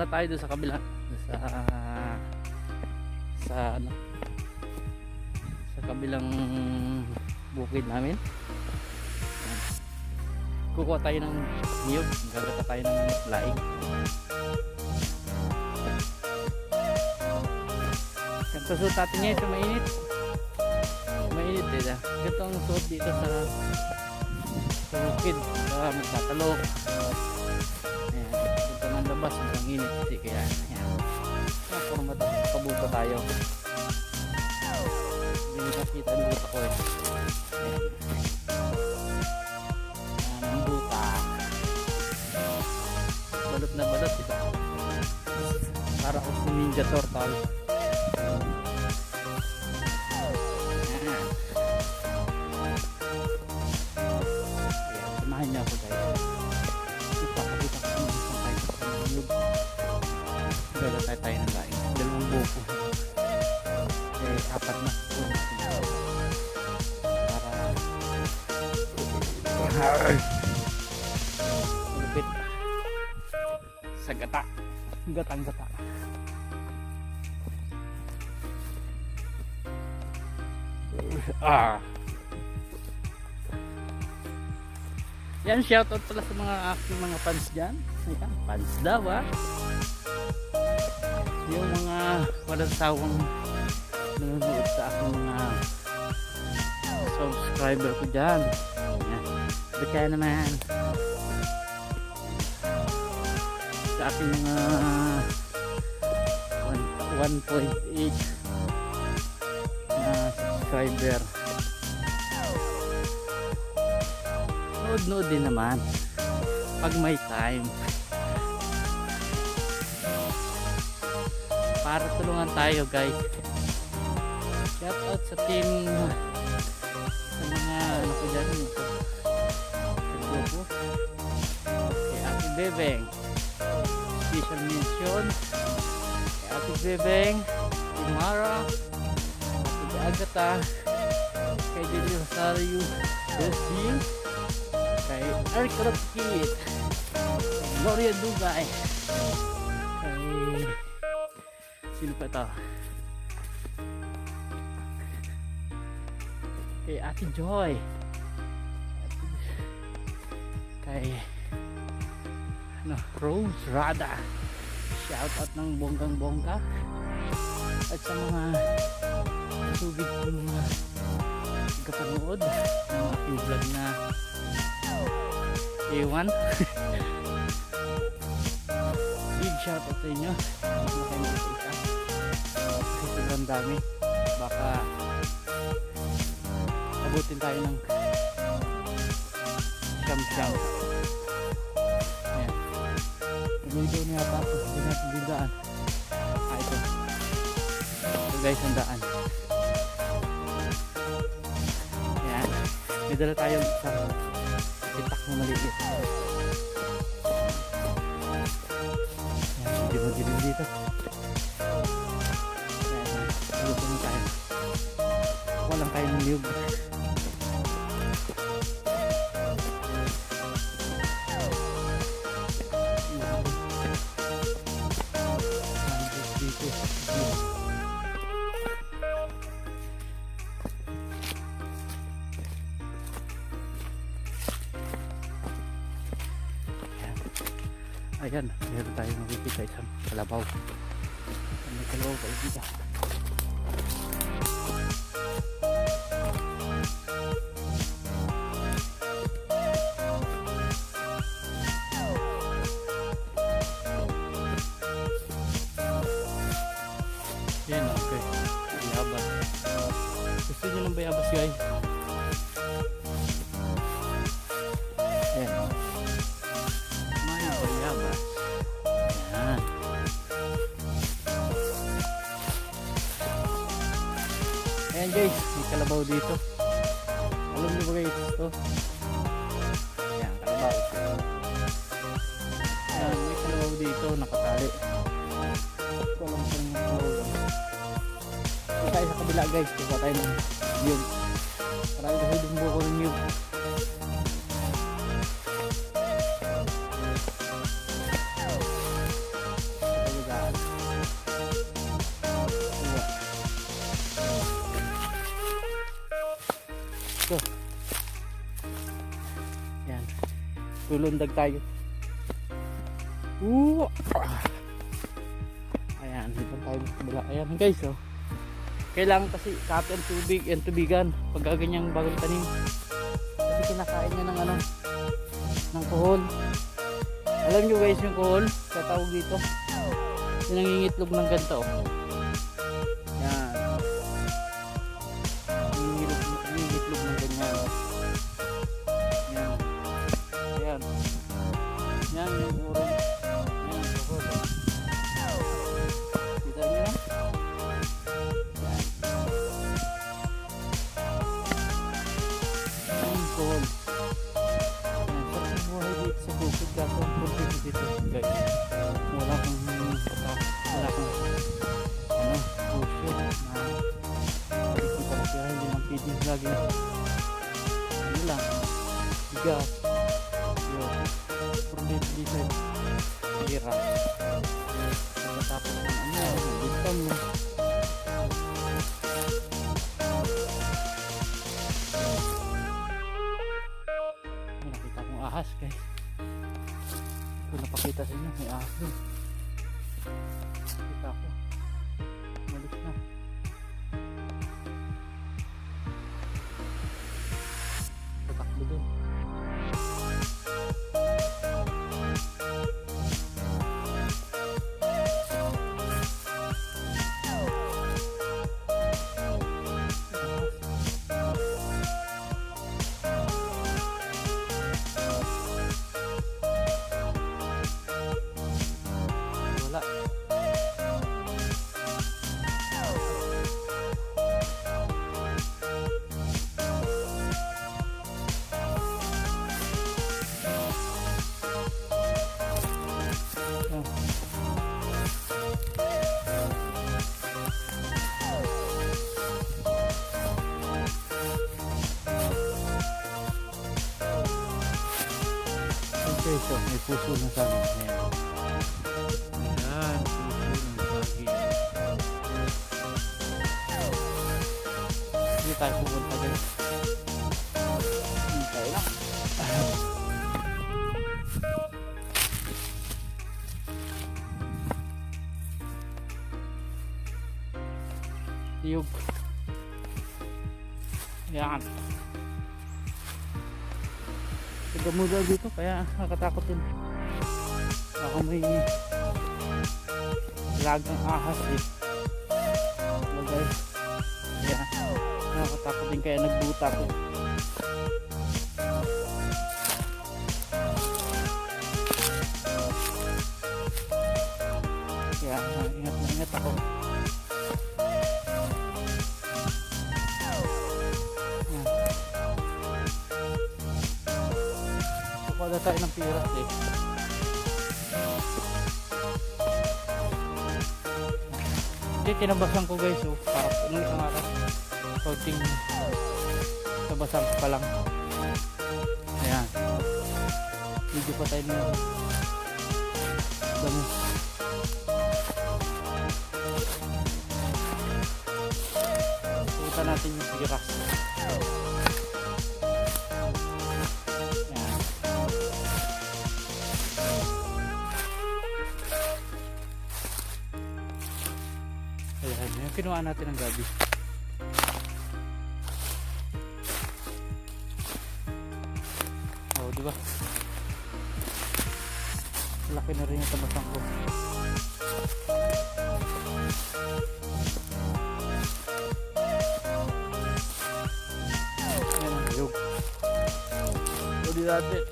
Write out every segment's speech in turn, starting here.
Muna tayo doon sa kabila. Sa sa ano sa kabilang bukid namin. Kukuha tayo ng niyog. Gagata tayo ng laing. Ganito suot natin ngayon sa mainit. Mainit eh. Ganito ang suot dito sa sa bukid. Sa magtatalok. Ayan. Labas. Ang init kasi kaya. Ayan. Puro mata. Kabuta tayo. Hindi nakita ang buta ko eh. Ayan ang buta. Balot na balot ito. Para ako si Ninja Turtle. Lupit. Sa gata. Gatang gata. Ah. Yan, shoutout pala sa mga aking mga fans dyan. Ayan, fans daw ah. Yung mga walang sawang nanonood sa aking mga subscriber ko dyan. Baka naman sa aking mga 1.8 na subscriber. Nood-nood din naman pag may time. Para tulungan tayo guys. Shout out sa team sa mga ano ko dyan Grupo. Kay Ate Bebeng. Special mention. Kay Ate Bebeng. Kay Mara. Ate Agatha. Kay Dili Rosario. Bessie. Kay Eric Rapkit. Gloria Dugay. Kay Sino pa ito? Kay Ate Joy. Kay ano, Rose Rada. Shout out ng bonggang bongga. At sa mga tubig ko mga kapanood ng aking vlog na A1. Big shout out sa inyo. Sobrang dami. Baka abutin tayo ng siyam-siyam. Ayan. Nagulito na yata ako. Hindi natin dindaan. Ah, ito. Ito guys, ang daan. Ayan. May dala tayong isang pitak na maliit. Ayan, medyo madilim dito. Ayan, luto na tayo. Walang tayong niyog. Kalabaw. May kalabaw pa dito. Yan, okay. Bayabas. Gusto nyo ng bayabas, guys? Kalabaw dito. Alam niyo ba guys ito? Ayan, kalabaw. Ayan, may kalabaw dito, nakatali. Ito alam ko ng kalabaw. Ito tayo sa kabila guys, kuha tayo ng yun. Lulundag tayo. Oo. Ayan, dito tayo kabila. Ayan guys, oh. Kailangan kasi kape ang tubig, ang tubigan pag ganyang bagong tanim. Kasi kinakain niya ng ano, ng kuhol. Alam nyo guys yung kuhol, sa tawag dito. Yung nangingitlog ng ganito. oh. Bigas. Yun. Dito. Hira. Pagkatapos ng ano, bintang mo. Nakita kong ahas guys. Ito napakita sa inyo, may ahas dun. Okay, so may puso na sa amin. Ayan. Ayan, Tagamuda dito kaya nakatakot din. Ako may lagang ahas eh. Hello guys. Kaya nakakatakot din kaya nagbuta ko. Kaya ingat na ingat ako. Na tayo ng piras eh. Hindi, tinabasan ko guys. Oh, para nung isang araw. Coaching. Tabasan ko pa lang. Ayan. Video pa tayo na. Dami. Pupunta natin yung piras. Ayan. Kinuha natin ng gabi. Oh, di ba? Laki na rin yung tamatang ko. Ayan ang yog. So, di natin.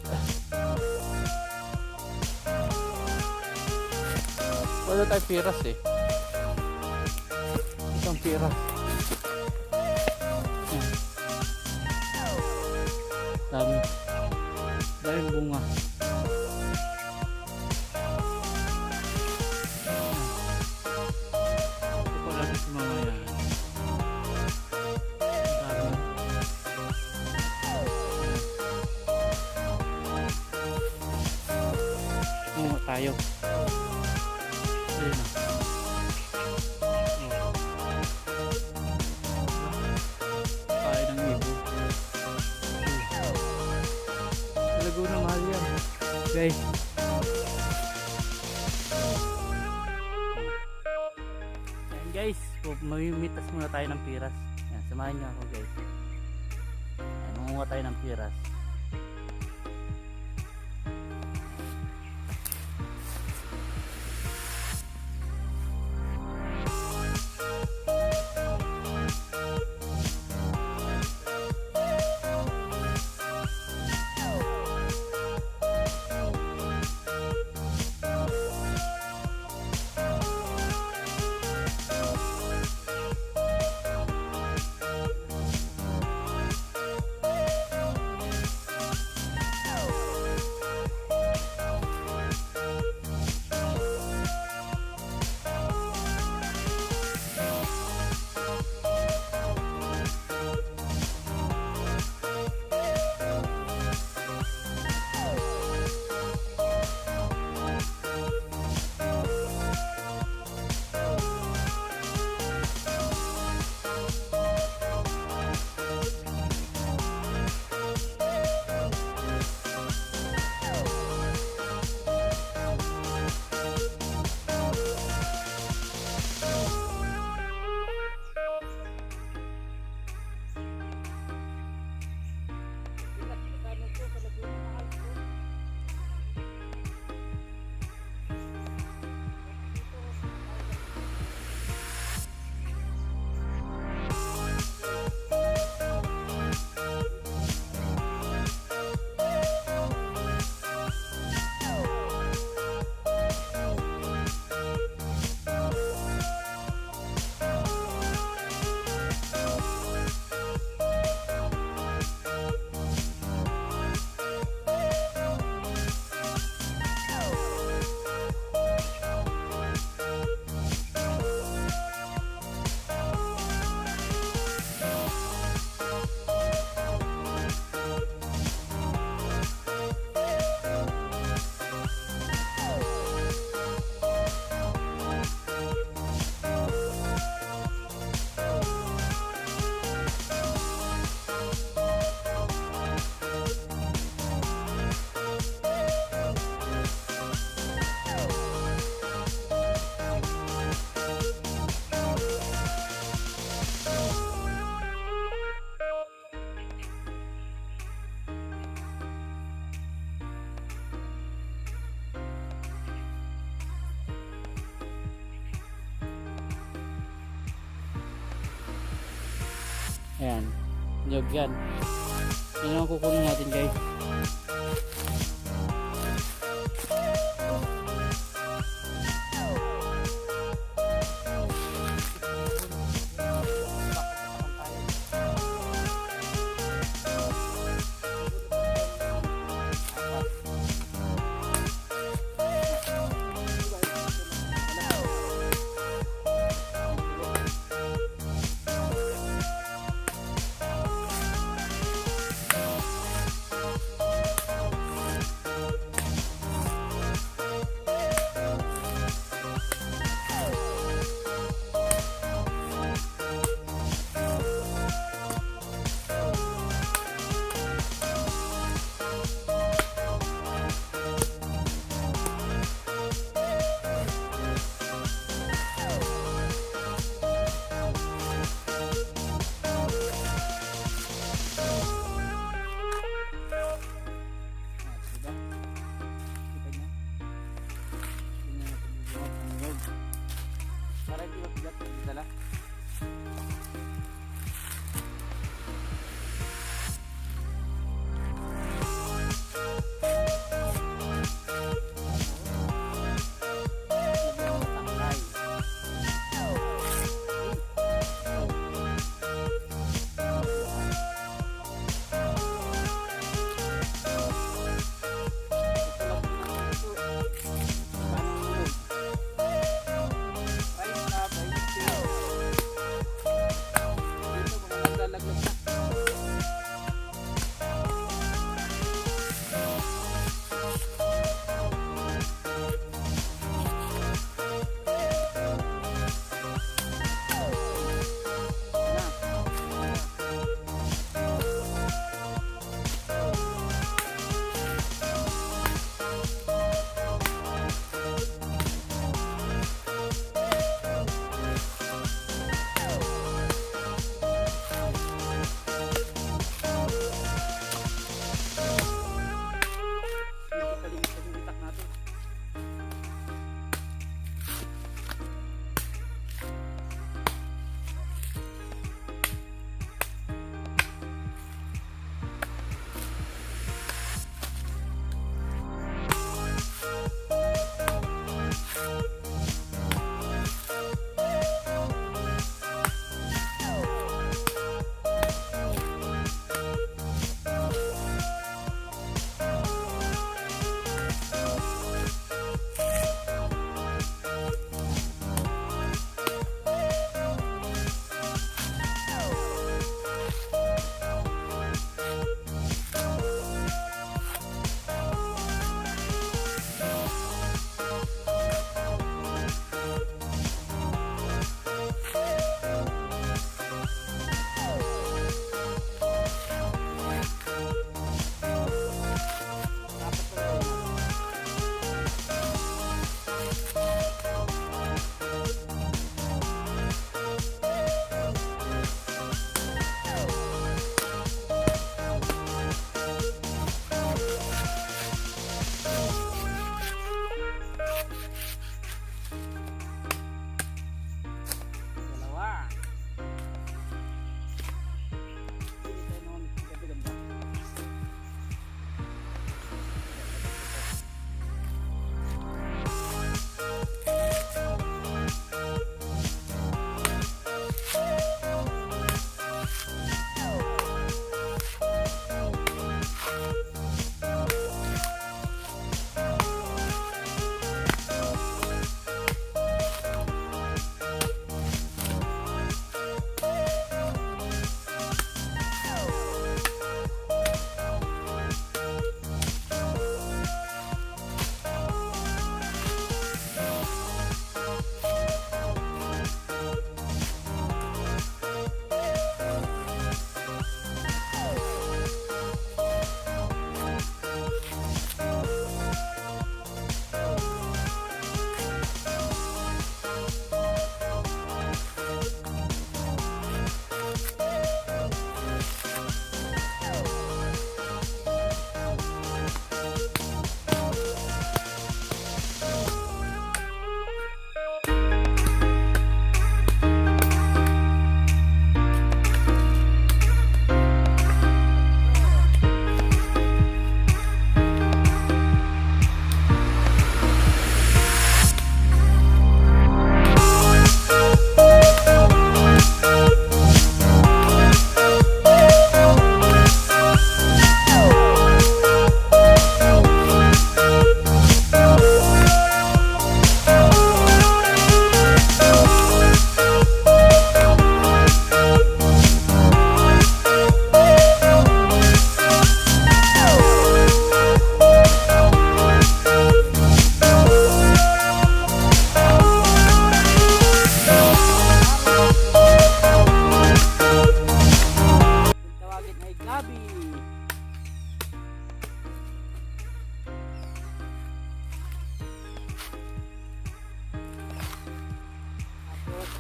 Wala tayo piras eh. Piras. Yan. Dami. Dami bunga. Guys. Ayan guys, mamimitas muna tayo ng piras. Yan, samahan niyo ako guys. Ayan, mangunga tayo ng piras. Ayan. Nyog yan. Yan ang kukunin natin guys.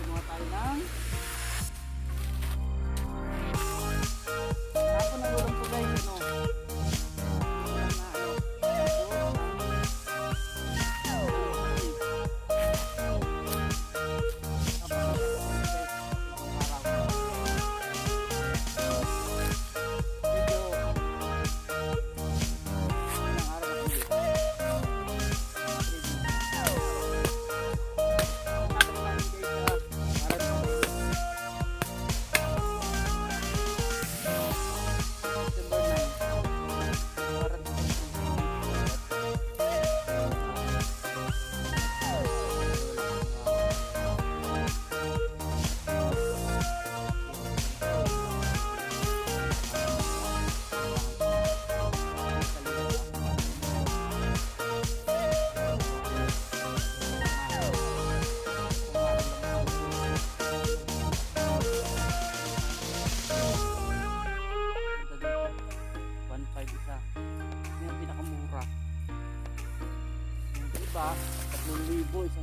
Kumuha tayo ng ha. 3,000 isa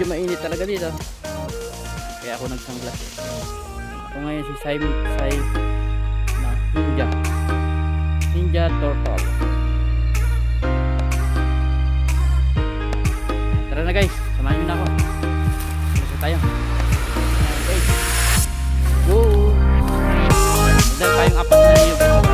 medyo mainit talaga dito. Kaya ako nagsanglas ako ngayon si Simon Sai na ninja. Ninja turtle. Tara na guys. Samahan nyo na ako. Gusto tayo. Guys go! Dahil tayong apat na niyo